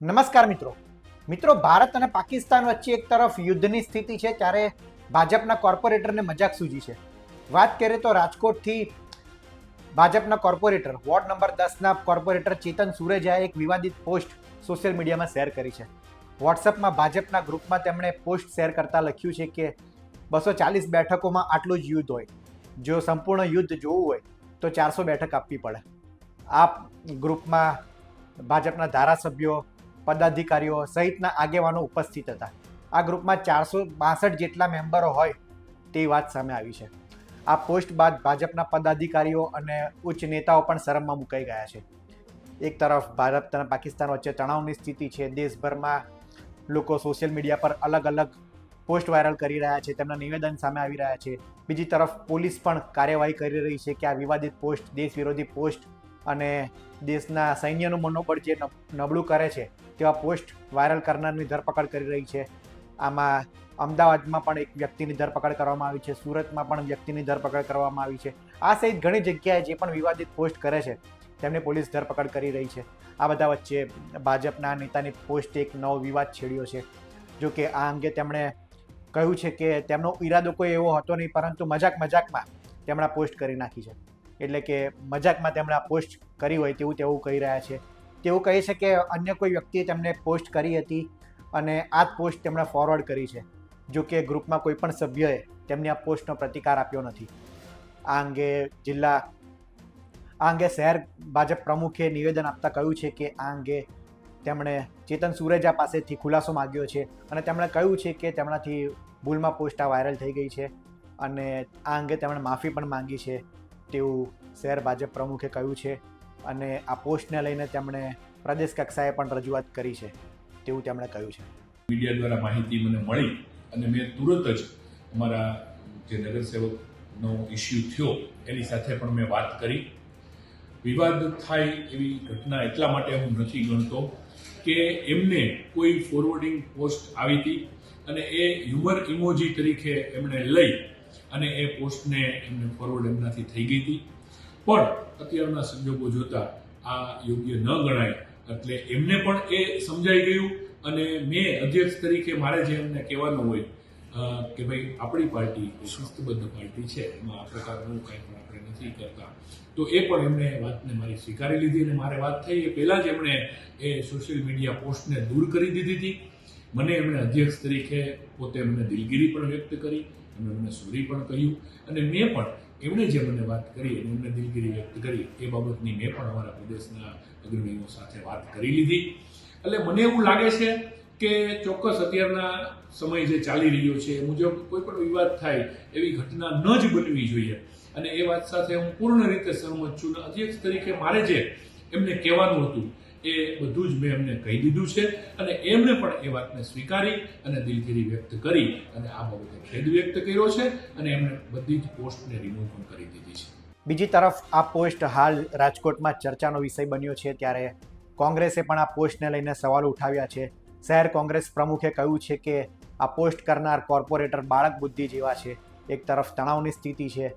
નમસ્કાર મિત્રો. મિત્રો, ભારત અને પાકિસ્તાન વચ્ચે એક તરફ યુદ્ધની સ્થિતિ છે ત્યારે ભાજપના કોર્પોરેટરને મજાક સૂજી છે. વાત કરીએ તો રાજકોટથી ભાજપના કોર્પોરેટર, વોર્ડ નંબર દસના કોર્પોરેટર ચેતન સુરેજાએ એક વિવાદિત પોસ્ટ સોશિયલ મીડિયામાં શેર કરી છે. વોટ્સઅપમાં ભાજપના ગ્રુપમાં તેમણે પોસ્ટ શેર કરતા લખ્યું છે કે, બસો ચાલીસ બેઠકોમાં આટલું જ યુદ્ધ હોય. જો સંપૂર્ણ યુદ્ધ જોવું હોય, તો ચારસો બેઠક આપવી પડે. આ ગ્રુપમાં ભાજપના ધારાસભ્યો પદાધિકારીઓ સહિતના આગેવાનો ઉપસ્થિત હતા. આ ગ્રુપમાં ચારસો બાસઠ જેટલા મેમ્બરો હોય તે વાત સામે આવી છે. આ પોસ્ટ બાદ ભાજપના પદાધિકારીઓ અને ઉચ્ચ નેતાઓ પણ શરમમાં મુકાઈ ગયા છે. એક તરફ ભારત અને પાકિસ્તાન વચ્ચે તણાવની સ્થિતિ છે. દેશભરમાં લોકો સોશિયલ મીડિયા પર અલગ અલગ પોસ્ટ વાયરલ કરી રહ્યા છે. તેમના નિવેદન સામે આવી રહ્યા છે. બીજી તરફ પોલીસ પણ કાર્યવાહી કરી રહી છે કે આ વિવાદિત પોસ્ટ દેશ વિરોધી પોસ્ટ અને દેશના સૈન્યનું મનોબળ જે નબ- નબળું કરે છે, તેવા પોસ્ટ વાયરલ કરનારની ધરપકડ કરી રહી છે. આમાં અમદાવાદમાં પણ એક વ્યક્તિની ધરપકડ કરવામાં આવી છે, સુરતમાં પણ વ્યક્તિની ધરપકડ કરવામાં આવી છે. આ સહિત ઘણી જગ્યાએ જે પણ વિવાદિત પોસ્ટ કરે છે, તેમને પોલીસ ધરપકડ કરી રહી છે. આ બધા વચ્ચે ભાજપના નેતાની પોસ્ટ એક નવો વિવાદ છેડ્યો છે. જો કે આ અંગે તેમણે કહ્યું છે કે તેમનો ઈરાદો કોઈ એવો હતો નહીં, પરંતુ મજાક મજાકમાં તેમણે પોસ્ટ કરી નાખી છે. એટલે કે મજાકમાં તેમણે આ પોસ્ટ કરી હોય તેવું તેવું કહી રહ્યા છે. તેવું કહે છે કે અન્ય કોઈ વ્યક્તિએ તેમને પોસ્ટ કરી હતી અને આ પોસ્ટ તેમણે ફોરવર્ડ કરી છે. જો કે ગ્રુપમાં કોઈ પણ સભ્યએ તેમની આ પોસ્ટનો પ્રતિકાર આપ્યો નથી. આ અંગે જિલ્લા, આ અંગે શહેર ભાજપ પ્રમુખે નિવેદન આપતા કહ્યું છે કે આ અંગે તેમણે ચેતન સુરેજા પાસેથી ખુલાસો માગ્યો છે અને તેમણે કહ્યું છે કે તેમનાથી ભૂલમાં પોસ્ટ આ વાયરલ થઈ ગઈ છે અને આ અંગે તેમણે માફી પણ માંગી છે. તેવું શહેર ભાજપ પ્રમુખે કહ્યું છે અને આ પોસ્ટને લઈને તેમણે પ્રદેશ કક્ષાએ પણ રજૂઆત કરી છે, તેવું તેમણે કહ્યું છે. મીડિયા દ્વારા માહિતી મને મળી અને મેં તુરંત જ અમારા જે નગરસેવકનો ઇસ્યુ થયો, એની સાથે પણ મેં વાત કરી. વિવાદ થાય એવી ઘટના એટલા માટે હું નથી ગણતો કે એમને કોઈ ફોરવર્ડિંગ પોસ્ટ આવી હતી અને એ હ્યુમર ઇમોજી તરીકે એમણે લઈ અને એ પોસ્ટને એમને ફોરવર્ડ એમનાથી થઈ ગઈ હતી. પણ અત્યારના સંજોગો જોતા આ યોગ્ય ન ગણાય એટલે એમને પણ એ સમજાઈ ગયું અને મેં અધ્યક્ષ તરીકે મારે જે એમને કહેવાનું હોય કે ભાઈ આપણી પાર્ટી શિસ્તબદ્ધ પાર્ટી છે, એમાં આ પ્રકારનું કંઈ પણ આપણે નથી કરતા. તો એ પણ એમણે વાતને મારી સ્વીકારી લીધી અને મારે વાત થઈ એ પહેલાં જ એમણે એ સોશિયલ મીડિયા પોસ્ટને દૂર કરી દીધી હતી. મને એમણે અધ્યક્ષ તરીકે પોતે એમને દિલગીરી પણ વ્યક્ત કરી. એમણે મને સોરી પણ કહ્યું અને મેં પણ એમણે જે મને વાત કરી અને એમને દિલગીરી વ્યક્ત કરી એ બાબતની મેં પણ અમારા પ્રદેશના અગ્રણીઓ સાથે વાત કરી લીધી. એટલે મને એવું લાગે છે કે ચોક્કસ અત્યારના સમય જે ચાલી રહ્યો છે એ મુજબ કોઈ પણ વિવાદ થાય એવી ઘટના ન જ બનવી જોઈએ. અને એ વાત સાથે હું પૂર્ણ રીતે સહમત છું. અધ્યક્ષ તરીકે મારે જે એમને કહેવાનું હતું એ બધું જ મેં એમને કહી દીધું છે અને એમણે પણ એ વાતને સ્વીકારી અને દિલગીરી વ્યક્ત કરી અને આ બાબતે ખેદ વ્યક્ત કર્યો છે અને એમણે બધી જ પોસ્ટને રિમૂવ પણ કરી દીધી છે. બીજી તરફ આ પોસ્ટ હાલ રાજકોટમાં ચર્ચાનો વિષય બન્યો છે ત્યારે કોંગ્રેસે પણ આ પોસ્ટને લઈને સવાલો ઉઠાવ્યા છે. શહેર કોંગ્રેસ પ્રમુખે કહ્યું છે કે આ પોસ્ટ કરનાર કોર્પોરેટર બાળક બુદ્ધિ જેવા છે. એક તરફ તણાવની સ્થિતિ છે.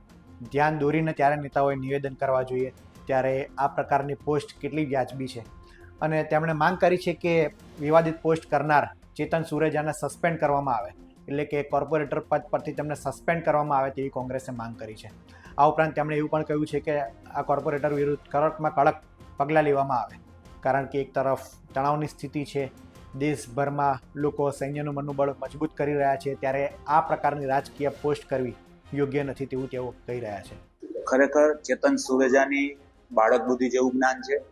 ધ્યાન દોરીને ત્યારે નેતાઓએ નિવેદન કરવા જોઈએ. ત્યારે આ પ્રકારની પોસ્ટ કેટલી વ્યાજબી છે? અને તેમણે માંગ કરી છે કે વિવાદિત પોસ્ટ કરનાર ચેતન સુરેજાને સસ્પેન્ડ કરવામાં આવે. એટલે કે કોર્પોરેટર પદ પરથી તેમને સસ્પેન્ડ કરવામાં આવે તેવી કોંગ્રેસે માંગ કરી છે. આ ઉપરાંત તેમણે એવું પણ કહ્યું છે કે આ કોર્પોરેટર વિરુદ્ધ કડકમાં કડક પગલાં લેવામાં આવે. કારણ કે એક તરફ તણાવની સ્થિતિ છે, દેશભરમાં લોકો સૈન્યનું મનોબળ મજબૂત કરી રહ્યા છે, ત્યારે આ પ્રકારની રાજકીય પોસ્ટ કરવી યોગ્ય નથી તેવું તેઓ કહી રહ્યા છે. ખરેખર ચેતન સુરેજાની બાળક બુદ્ધિ જેવું જ્ઞાન છે.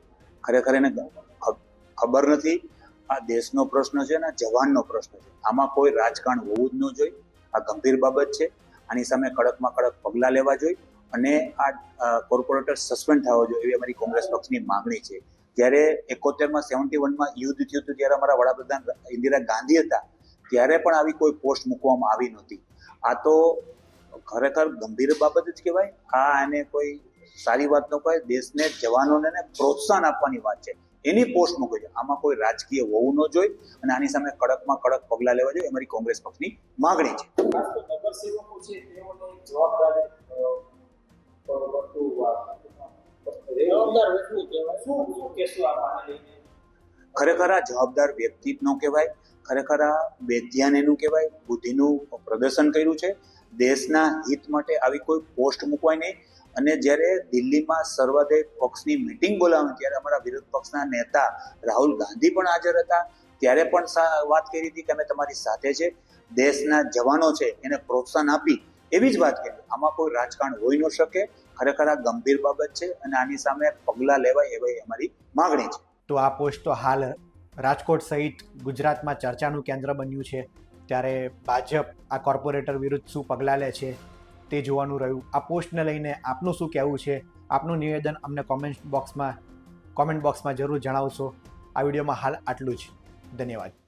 ખરેખર એને ખબર નથી. આ દેશનો પ્રશ્ન છે અને જવાનનો પ્રશ્ન છે. આમાં કોઈ રાજકારણ હોવું જ ન જોઈએ. આ ગંભીર બાબત છે. આની સામે કડકમાં કડક પગલાં લેવા જોઈએ અને આ કોર્પોરેટર સસ્પેન્ડ થવા જોઈએ એવી અમારી કોંગ્રેસ પક્ષની માંગણી છે. જ્યારે એકોતેરમાં સેવન્ટી વનમાં યુદ્ધ થયું હતું, ત્યારે અમારા વડાપ્રધાન ઇન્દિરા ગાંધી હતા, ત્યારે પણ આવી કોઈ પોસ્ટ મૂકવામાં આવી નહોતી. આ તો ખરેખર ગંભીર બાબત જ કહેવાય. આ એને કોઈ સારી વાત ન કહેવાય. દેશને જવાનોને પ્રોત્સાહન આપવાની વાત છે. એની પોસ્ટ મૂકવી જોઈએ આમાં કોઈ રાજકીય હોવું ન જોઈએ અને આની સામે કડકમાં કડક પગલાં લેવા જોઈએ. અમારી કોંગ્રેસ પક્ષની માગણી છે. ખરેખર આ જવાબદાર વ્યક્તિ જ ન કહેવાય. ખરેખર આ બેધ્યાન એનું કહેવાય. બુદ્ધિનું પ્રદર્શન કર્યું છે. દેશના હિત માટે આવી કોઈ પોસ્ટ મૂકવાય નહીં. અને જ્યારે દિલ્હીમાં સર્વાધિક પક્ષની મિટિંગ બોલાવી ત્યારે અમારા વિરોધ પક્ષના નેતા રાહુલ ગાંધી પણ હાજર હતા. ત્યારે પણ વાત કરી હતી કે અમે તમારી સાથે છે. દેશના જવાનો છે, એને પ્રોત્સાહન આપી એવી જ વાત કરી. આમાં કોઈ રાજકારણ હોઈ ન શકે. ખરેખર આ ગંભીર બાબત છે અને આની સામે પગલાં લેવાય એવી અમારી માગણી છે. તો આ પોસ્ટ તો હાલ રાજકોટ સહિત ગુજરાતમાં ચર્ચાનું કેન્દ્ર બન્યું છે. ત્યારે ભાજપ આ કોર્પોરેટર વિરુદ્ધ શું પગલાં લે છે? તે જોવાનું રહ્યું. આ પોસ્ટને લઈને આપનું શું કહેવું છે? આપનું નિવેદન અમને કોમેન્ટ બોક્સમાં કોમેન્ટ બોક્સમાં જરૂર જણાવશો. આ વિડીયોમાં હાલ આટલું જ. ધન્યવાદ.